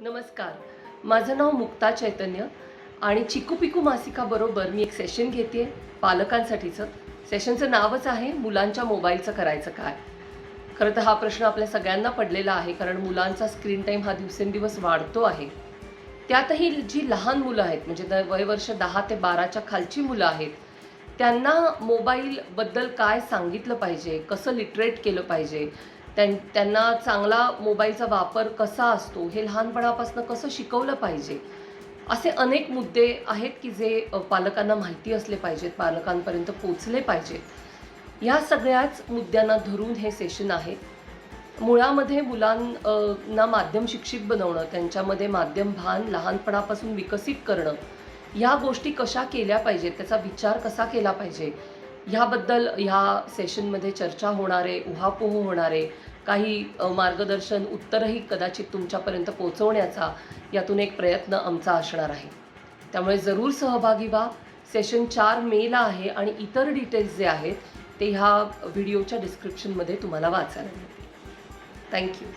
नमस्कार. माझं नाव मुक्ता चैतन्य आणि चिकू पिकू मासिकाबरोबर मी एक सेशन घेते पालकांसाठीचं. सेशनचं नावच आहे मुलांच्या मोबाईलचं करायचं काय? खरं तर हा प्रश्न आपल्या सगळ्यांना पडलेला आहे कारण मुलांचा स्क्रीन टाईम हा दिवसेंदिवस वाढतो आहे. त्यातही जी लहान मुलं आहेत म्हणजे द- वयवर्ष दहा ते बाराच्या खालची मुलं आहेत त्यांना मोबाईलबद्दल काय सांगितलं पाहिजे? कसं लिटरेट केलं पाहिजे? त्यां त्यांना चांगला मोबाईलचा वापर कसा असतो हे लहानपणापासून कसं शिकवलं पाहिजे? असे अनेक मुद्दे आहेत की जे पालकांना माहिती असले पाहिजेत पालकांपर्यंत पोचले पाहिजेत. या सगळ्याच मुद्द्यांना धरून हे सेशन आहे. मुळामध्ये मुलांना माध्यम शिक्षित बनवणं त्यांच्यामध्ये माध्यम भान लहानपणापासून विकसित करणं या गोष्टी कशा केल्या पाहिजेत त्याचा विचार कसा केला पाहिजे ह्याबद्दल ह्या सेशनमध्ये चर्चा होणारे उहापोह होणारे काही मार्गदर्शन उत्तरही कदाचित तुमच्यापर्यंत पोहोचवण्याचा यातून एक प्रयत्न आमचा असणार आहे. त्यामुळे जरूर सहभागी व्हा. सेशन चार मेला आहे आणि इतर डिटेल्स जे आहेत ते ह्या व्हिडिओच्या डिस्क्रिप्शनमध्ये तुम्हाला वाचायला मिळतील. थँक्यू